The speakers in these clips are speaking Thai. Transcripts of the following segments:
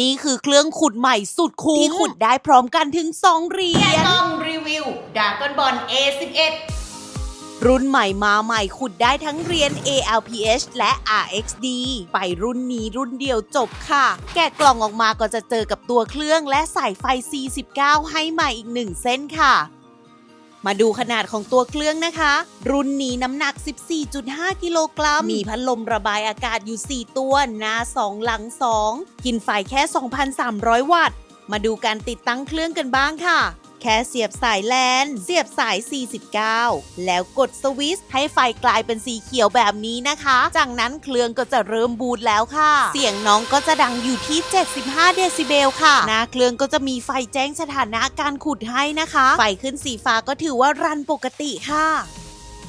นี่คือเครื่องขุดใหม่สุดคุ้มที่ขุดได้พร้อมกันถึง 2เหรียญ ต้องรีวิวดากอนบอล A11 รุ่นใหม่มาใหม่ขุดได้ทั้งเหรียญ ALPH และ RXD ไปรุ่นนี้รุ่นเดียวจบค่ะ แกะกล่องออกมาก็จะเจอกับตัวเครื่องและสายไฟ C19 ให้ใหม่อีกหนึ่งเส้นค่ะ มาดูขนาดของตัวเครื่องนะคะ รุ่นนี้น้ำหนัก 14.5 กิโลกรัม มีพัดลมระบายอากาศอยู่ 4 ตัว หน้า 2 หลัง 2 กินไฟแค่ 2,300 วัตต์ มาดูการติดตั้งเครื่องกันบ้างค่ะ แค่เสียบสายแลน เสียบสาย 49 แล้วกดสวิตช์ให้ไฟกลายเป็นสีเขียวแบบนี้นะคะ จากนั้นเครื่องก็จะเริ่มบูตแล้วค่ะ เสียงน้องก็จะดังอยู่ที่ 75 เดซิเบลค่ะ หน้าเครื่องก็จะมีไฟแจ้งสถานะการขุดให้นะคะ ไฟขึ้นสีฟ้าก็ถือว่ารันปกติค่ะ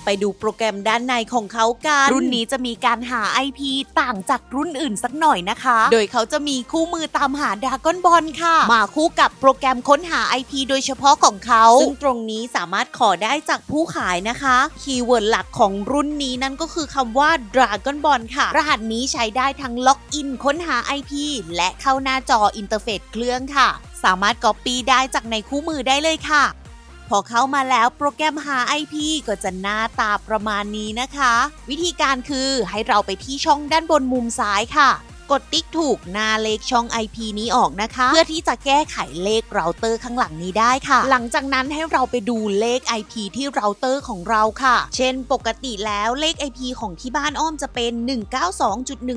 ไปดูโปรแกรมด้านในของเขากัน รุ่นนี้จะมีการหา IP ต่างจากรุ่นอื่นสักหน่อยนะคะ โดยเขาจะมีคู่มือตามหาดากอนบอลค่ะ มาคู่กับโปรแกรมค้นหา IP โดยเฉพาะของเขา ซึ่งตรงนี้สามารถขอได้จากผู้ขายนะคะ คีย์เวิร์ดหลักของรุ่นนี้นั่นก็คือคำว่า Dragon Ball ค่ะ รหัสนี้ใช้ได้ทั้งล็อกอินค้นหา IP และเข้าหน้าจออินเทอร์เฟซเครื่องค่ะ สามารถก๊อปปี้ได้จากในคู่มือได้เลยค่ะ พอเข้ามาแล้วโปรแกรมหา IP ก็จะหน้าตาประมาณนี้นะคะ วิธีการคือให้เราไปที่ช่องด้านบนมุมซ้ายค่ะ กดติ๊กถูกหน้าเลขช่อง IP นี้ออกนะคะ เพื่อที่จะแก้ไขเลขเราเตอร์ข้างหลังนี้ได้ค่ะ หลังจากนั้นให้เราไปดูเลข IP ที่เราเตอร์ของเราค่ะ เช่นปกติแล้วเลข IP ของที่บ้านอ้อมจะเป็น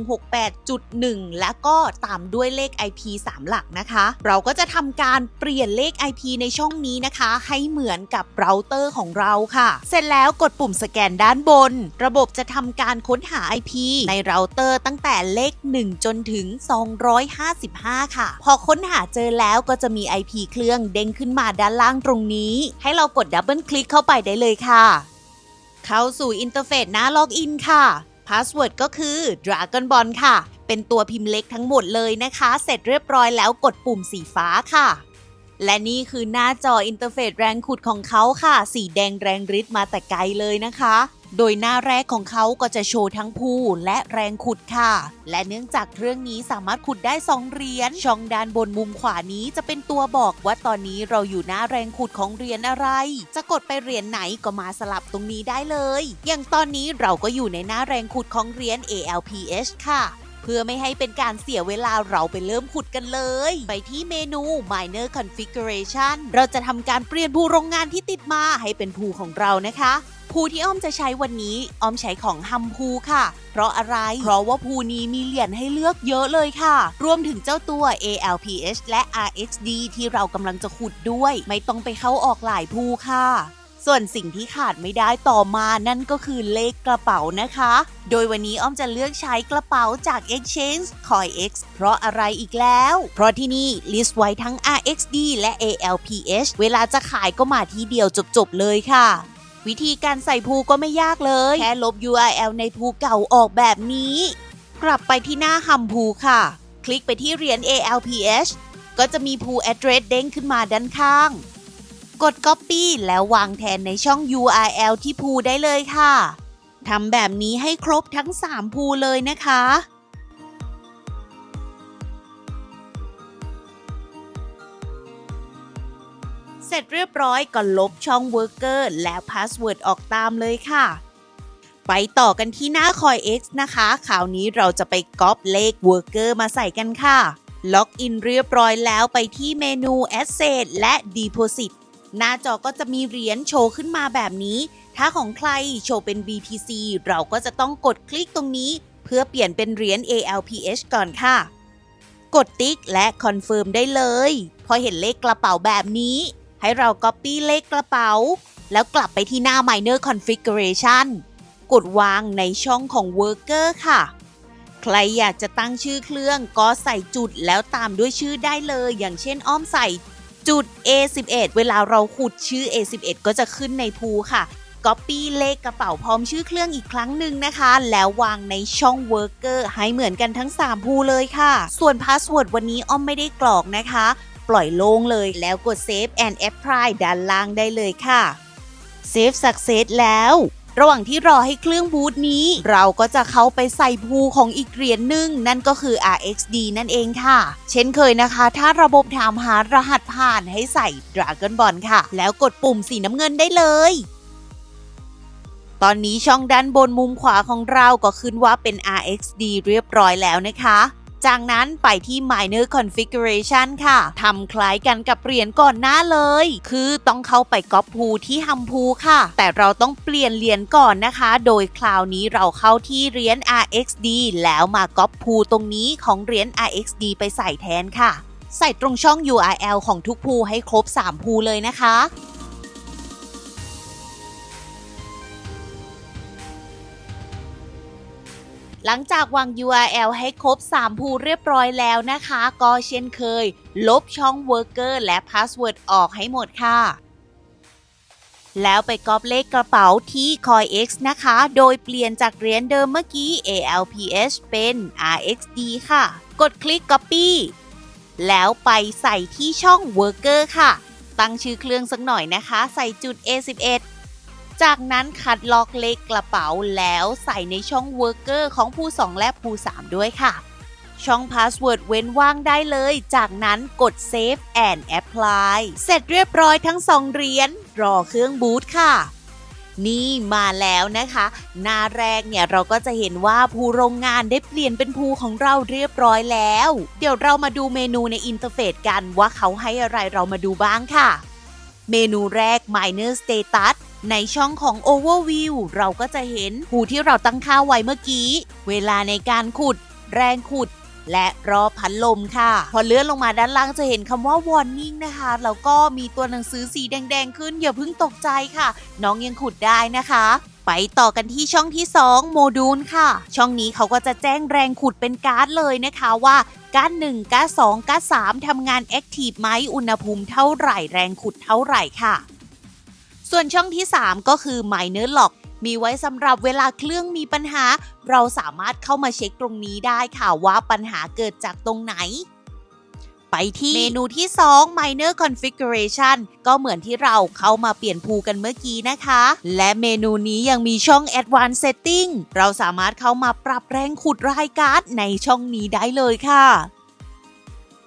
192.168.1 แล้วก็ตามด้วยเลข IP 3 หลักนะคะ เราก็จะทำการเปลี่ยนเลข IP ในช่องนี้นะคะ ให้เหมือนกับเราเตอร์ของเราค่ะ เสร็จแล้วกดปุ่มสแกนด้านบน ระบบจะทำการค้นหา IP ในเราเตอร์ตั้งแต่เลข 1จนถึง 255 ค่ะ พอค้นหาเจอแล้วก็จะมี IP เครื่องเด้งขึ้นมาด้านล่างตรงนี้ ให้เรากดดับเบิลคลิกเข้าไปได้เลยค่ะ เข้าสู่อินเทอร์เฟซหน้าล็อกอินค่ะ พาสเวิร์ดก็คือ Dragon Ball ค่ะ เป็นตัวพิมพ์เล็กทั้งหมดเลยนะคะ เสร็จเรียบร้อยแล้วกดปุ่มสีฟ้าค่ะและนี่คือหน้าจออินเทอร์เฟซแรงขุดของเขาค่ะ สีแดงแรงฤทธิ์มาแต่ไกลเลยนะคะ โดยหน้าแรกของเขาก็จะโชว์ทั้งภูและแรงขุดค่ะ และเนื่องจากเครื่องนี้สามารถขุดได้ 2 เหรียญ ช่องด้านบนมุมขวานี้จะเป็นตัวบอกว่าตอนนี้เราอยู่หน้าแรงขุดของเหรียญอะไร จะกดไปเหรียญไหนก็มาสลับตรงนี้ได้เลย อย่างตอนนี้เราก็อยู่ในหน้าแรงขุดของเหรียญ ALPH ค่ะเพื่อไม่ให้เป็นการเสียเวลาเราไปเริ่มขุดกันเลย ไปที่เมนู Minor Configuration เราจะทำการเปลี่ยนภูโรงงานที่ติดมาให้เป็นภูของเรานะคะ ภูที่อ้อมจะใช้วันนี้ อ้อมใช้ของฮัมพูค่ะ เพราะอะไร เพราะว่าภูนี้มีเหรียญให้เลือกเยอะเลยค่ะ รวมถึงเจ้าตัว ALPH และ RXD ที่เรากำลังจะขุดด้วย ไม่ต้องไปเข้าออกหลายภูค่ะ ส่วนสิ่งที่ขาดไม่ได้ต่อมานั่นก็คือเลขกระเป๋านะคะ โดยวันนี้อ้อมจะเลือกใช้กระเป๋าจาก Exchange CoinX เพราะอะไรอีกแล้ว เพราะที่นี่ลิสต์ไว้ทั้ง RXD และ ALPH เวลาจะขายก็มาที่เดียวจบๆเลยค่ะ วิธีการใส่ภูก็ไม่ยากเลย แค่ลบ URL ในภูเก่าออกแบบนี้ กลับไปที่หน้าฮัมพูค่ะ คลิกไปที่เหรียญ ALPH ก็จะมีภู address เด้งขึ้นมาด้านข้าง กด Copy แล้ววางแทนในช่อง URL ที่ภูได้เลยค่ะทำแบบนี้ให้ครบทั้ง 3 ภูเลยนะคะ เสร็จเรียบร้อยก็ลบช่อง Worker และพาสเวิร์ดออกตามเลยค่ะ ไปต่อกันที่หน้า CoinX นะคะคราวนี้เราจะไปก๊อปเลข Worker มาใส่กันค่ะล็อกอินเรียบร้อยแล้วไปที่เมนู Asset และ Deposit หน้าจอก็จะมีเหรียญโชว์ขึ้นมาแบบนี้ ถ้าของใครโชว์เป็น BTC เราก็จะต้องกดคลิกตรงนี้ เพื่อเปลี่ยนเป็นเหรียญ ALPH ก่อนค่ะ กดติ๊กและคอนเฟิร์มได้เลย พอเห็นเลขกระเป๋าแบบนี้ ให้เรา Copy เลขกระเป๋า แล้วกลับไปที่หน้า Minor Configuration กดวางในช่องของ Worker ค่ะ ใครอยากจะตั้งชื่อเครื่องก็ใส่จุดแล้วตามด้วยชื่อได้เลย อย่างเช่นอ้อมใส่จุด A11 เวลาเราขุดชื่อ A11 ก็จะขึ้นในภูค่ะ Copy เลขกระเป๋าพร้อมชื่อเครื่องอีกครั้งหนึ่งนะคะ แล้ววางในช่อง Worker ให้เหมือนกันทั้ง 3 ภูเลยค่ะ ส่วน Password วันนี้อ้อมไม่ได้กรอกนะคะ ปล่อยโล่งเลยแล้วกด Save and Apply ด้านล่างได้เลยค่ะ Save Success แล้ว ระหว่างที่รอให้เครื่องบูตนี้ เราก็จะเข้าไปใส่ภูของอีกเหรียญหนึ่งนั่นก็คือ RXD นั่นเองค่ะ เช่นเคยนะคะ ถ้าระบบถามหารหัสผ่านให้ใส่ Dragon Ball ค่ะ แล้วกดปุ่มสีน้ำเงินได้เลยตอนนี้ช่องด้านบนมุมขวาของเราก็ขึ้นว่าเป็น RXD เรียบร้อยแล้วนะคะ จากนั้นไปที่ minor configuration ค่ะทำคล้ายกันกับเหรียญก่อนหน้าเลย คือต้องเข้าไปก๊อปพูที่ฮัมพูค่ะ แต่เราต้องเปลี่ยนเหรียญก่อนนะคะ โดยคราวนี้เราเข้าที่เหรียญ RXD แล้วมาก๊อปพูตรงนี้ของเหรียญ RXD ไปใส่แทนค่ะ ใส่ตรงช่อง URL ของทุกภูให้ครบ3ภูเลยนะคะ หลังจากวาง URL ให้ครบ 3 ภูเรียบร้อยแล้วนะคะ ก็เช่นเคย ลบช่อง Worker และ Password ออกให้หมดค่ะ แล้วไปก๊อปเลขกระเป๋าที่ CoinX นะคะ โดยเปลี่ยนจากเหรียญเดิมเมื่อกี้ ALPS เป็น RXD ค่ะ กดคลิก Copy แล้วไปใส่ที่ช่อง Worker ค่ะ ตั้งชื่อเครื่องสักหน่อยนะคะ ใส่จุด A11 จากนั้นคัดล็อกเลขกระเป๋าแล้วใส่ในช่อง Worker ของผู้2และผู้3ด้วยค่ะ ช่อง Password เว้นว่างได้เลย จากนั้นกด Save and Apply เสร็จเรียบร้อยทั้ง2เหรียญรอเครื่องบูตค่ะนี่มาแล้วนะคะ หน้าแรกเนี่ยเราก็จะเห็นว่าภูโรงงานได้เปลี่ยนเป็นภูของเราเรียบร้อยแล้ว เดี๋ยวเรามาดูเมนูในอินเทอร์เฟซกันว่าเขาให้อะไรเรามาดูบ้างค่ะ เมนูแรก Minor Status ในช่องของ Overview เราก็จะเห็นภูที่เราตั้งค่าไว้เมื่อกี้ เวลาในการขุด แรงขุด และรอพัดลมค่ะ พอเลื่อนลงมาด้านล่างจะเห็นคำว่า warning นะคะแล้วก็มีตัวหนังสือสีแดง ๆ ขึ้น อย่าเพิ่งตกใจค่ะ น้องยังขุดได้นะคะ ไปต่อกันที่ช่องที่ 2 โมดูลค่ะ ช่องนี้เขาก็จะแจ้งแรงขุดเป็นการ์ดเลยนะคะว่าการ์ด1การ์ด2การ์ด3ทำงานแอคทีฟไหมอุณหภูมิเท่าไหร่แรงขุดเท่าไหร่ค่ะ ส่วนช่องที่ 3 ก็คือ Minor Lock มีไว้สำหรับเวลาเครื่องมีปัญหา เราสามารถเข้ามาเช็คตรงนี้ได้ค่ะว่าปัญหาเกิดจากตรงไหน ไปที่เมนูที่ 2 Minor Configuration ก็เหมือนที่เราเข้ามาเปลี่ยนภูกันเมื่อกี้นะคะ และเมนูนี้ยังมีช่อง Advanced Setting เราสามารถเข้ามาปรับแรงขุดรายการ์ดในช่องนี้ได้เลยค่ะ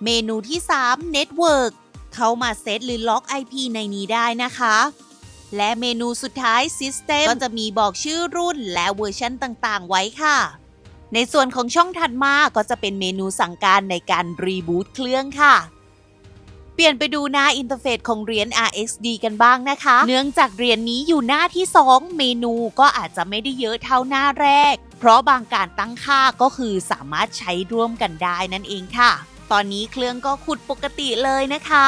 เมนูที่ 3 Network เข้ามาเซตหรือล็อก IP ในนี้ได้นะคะ และเมนูสุดท้าย System ก็จะมีบอกชื่อรุ่นและเวอร์ชันต่างๆ ไว้ค่ะ ในส่วนของช่องถัดมาก็จะเป็นเมนูสั่งการในการรีบูตเครื่องค่ะ เปลี่ยนไปดูหน้าอินเทอร์เฟซของเหรียญ RXD กันบ้างนะคะ เนื่องจากเหรียญนี้อยู่หน้าที่ 2 เมนูก็อาจจะไม่ได้เยอะเท่าหน้าแรก เพราะบางการตั้งค่าก็คือสามารถใช้ร่วมกันได้นั่นเองค่ะ ตอนนี้เครื่องก็ขุดปกติเลยนะคะ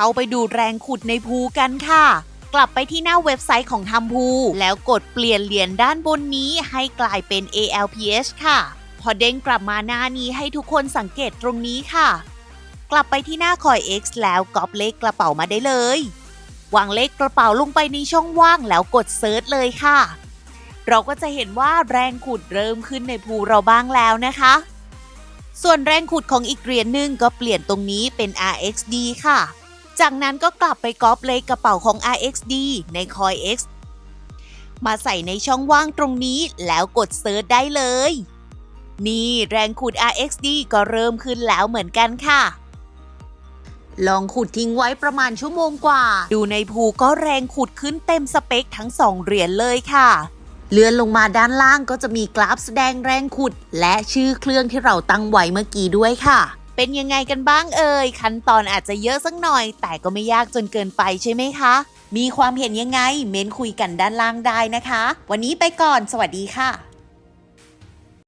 เข้าไปดูแรงขุดในภูกันค่ะ กลับไปที่หน้าเว็บไซต์ของทำภูแล้วกดเปลี่ยนเหรียญด้านบนนี้ให้กลายเป็น ALPS ค่ะ พอเด้งกลับมาหน้านี้ให้ทุกคนสังเกตตรงนี้ค่ะ กลับไปที่หน้าคอย X แล้วก๊อปเลขกระเป๋ามาได้เลยวางเลขกระเป๋าลงไปในช่องว่างแล้วกดเซิร์ชเลยค่ะ เราก็จะเห็นว่าแรงขุดเริ่มขึ้นในภูเราบ้างแล้วนะคะ ส่วนแรงขุดของอีกเหรียญหนึ่งก็เปลี่ยนตรงนี้เป็น RXD ค่ะ จากนั้นก็กลับไปก๊อปเลขกระเป๋าของ RXD ใน CoinX มาใส่ในช่องว่างตรงนี้แล้วกดเซิร์ชได้เลย นี่แรงขุด RXD ก็เริ่มขึ้นแล้วเหมือนกันค่ะ ลองขุดทิ้งไว้ประมาณชั่วโมงกว่า ดูในภูก็แรงขุดขึ้นเต็มสเปคทั้งสองเหรียญเลยค่ะ เลื่อนลงมาด้านล่างก็จะมีกราฟแสดงแรงขุด และชื่อเครื่องที่เราตั้งไว้เมื่อกี้ด้วยค่ะ เป็นยังไงกันบ้างเอ่ยขั้นตอนอาจจะเยอะสักหน่อย แต่ก็ไม่ยากจนเกินไปใช่ไหมคะ มีความเห็นยังไง เม้นคุยกันด้านล่างได้นะคะ วันนี้ไปก่อน สวัสดีค่ะ